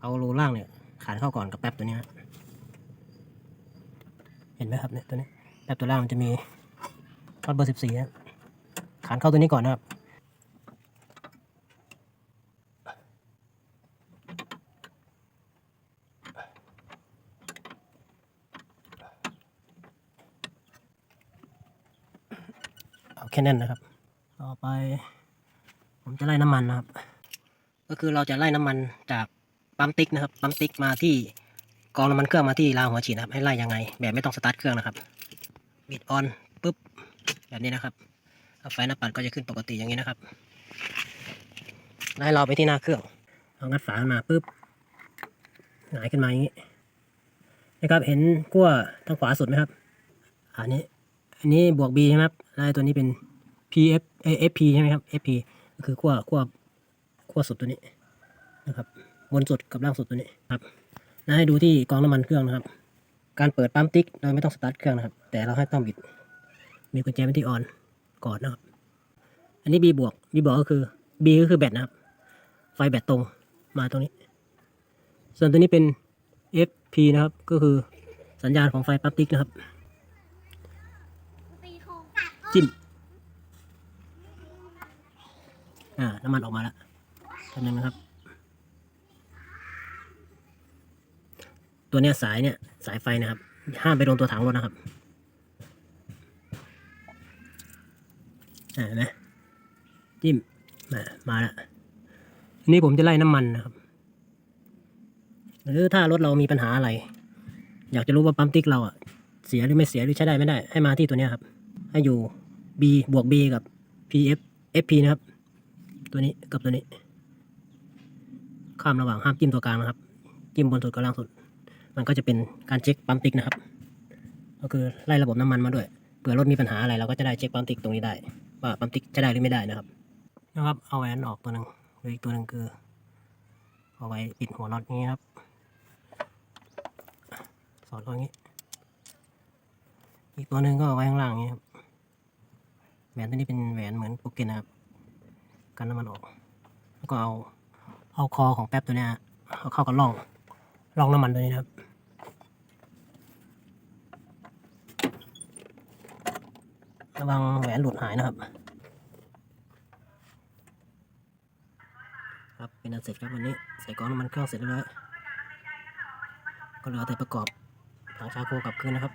เอารูล่างเนี่ยขานเข้าก่อนกับแป๊บตัวนี้ยฮะเห็นไหมครับเนี่ยตัวนี้แป๊บตัวล่างมันจะมีน็อตเบอร์สิบสี่ฮะขานเข้าตัวนี้ก่อนนะครับเอาแค่นั้นนะครับ ต่อไป ผมจะไล่น้ำมันนะครับ ก็คือเราจะไล่น้ำมันจาก ปั๊มติ๊กนะครับปั๊มติ๊กมาที่กองน้ำมันเครื่องมาที่รางหัวฉีดนะครับให้ไล่ยังไง แบบไม่ต้องสตาร์ทเครื่องนะครับบิดออนปุ๊บแบบนี้นะครับไฟหน้าปัดก็จะขึ้นปกติอย่างนี้นะครับไล่เราไปที่หน้าเครื่องเอางัดฝามาปุ๊บหงายขึ้นมาอย่างนี้นะครับเห็นกั้วทางขวาสุดไหมครับ อันนี้อันนี้บวก B ใช่ไหมครับแล้วไอ้ตัวนี้เป็น PF เอ FP ใช่ไหมครับ FP ก็คือขั้วขั้วขั้วสุดตัวนี้นะครับ บนสุดกับล่างสุดตัวนี้ครับแล้วให้ดูที่กองน้ำมันเครื่องนะครับ การเปิดปั๊มติ๊กโดยไม่ต้องสตาร์ทเครื่องนะครับ แต่เราให้ต้องบิด มีกุญแจเป็นที่ออนก่อนนะครับ อันนี้ B บวก B บวกก็คือ B ก็คือแบตนะครับ ไฟแบตตรงมาตรงนี้ ส่วนตัวนี้เป็น FP นะครับ ก็คือสัญญาณของไฟปั๊มติ๊กนะครับ จิ้ม อ่า น้ำมันออกมาแล้วทำนึงนะครับ ตัวเนี้ยสายเนี่ยสายไฟนะครับ ห้ามไปโดนตัวถังรถนะครับอ่าเห็นไหมจิ้มมามาแล้วทีนี้ผมจะไล่น้ำมันนะครับ หรือถ้ารถเรามีปัญหาอะไร อยากจะรู้ว่าปั๊มติ๊กเราอะเสียหรือไม่เสียหรือใช้ได้ไม่ได้ ให้มาที่ตัวเนี้ยครับ ให้อยู่ B บวก B กับ PF FP นะครับ ตัวนี้กับตัวนี้ ข้ามระหว่างห้ามจิ้มตัวกลางนะครับ จิ้มบนสุดกับล่างสุด มันก็จะเป็นการเช็คปั๊มติ๊กนะครับ ก็คือไล่ระบบน้ำมันมาด้วยเผื่อรถมีปัญหาอะไรเราก็จะได้เช็คปั๊มติ๊กตรงนี้ได้ ว่าปั๊มติ๊กใช้ได้หรือไม่ได้นะครับนะครับ เอาแหวนออกตัวหนึ่งหลืออีกตัวหนึ่งคือ เอาไว้ปิดหัวน็อตนี้ครับ สอดเข้าอย่างนี้ อีกตัวหนึ่งก็เอาไว้ข้างล่างนี้ครับแหวนตัวนี้เป็นแหวนเหมือนโปรเกนนะครับกันน้ำมันออก แล้วก็เอาเอาคอของแป๊บตัวเนี้ยเอาเข้ากับร่องร่องน้ำมันตัวนี้นะครับ ระวังแหวนหลุดหายนะครับ ครับเป็นอันเสร็จครับวันนี้ใส่กองน้ำมันเครื่องเสร็จแล้วก็เหลือแต่ประกอบถังชาโคกลับคืนนะครับ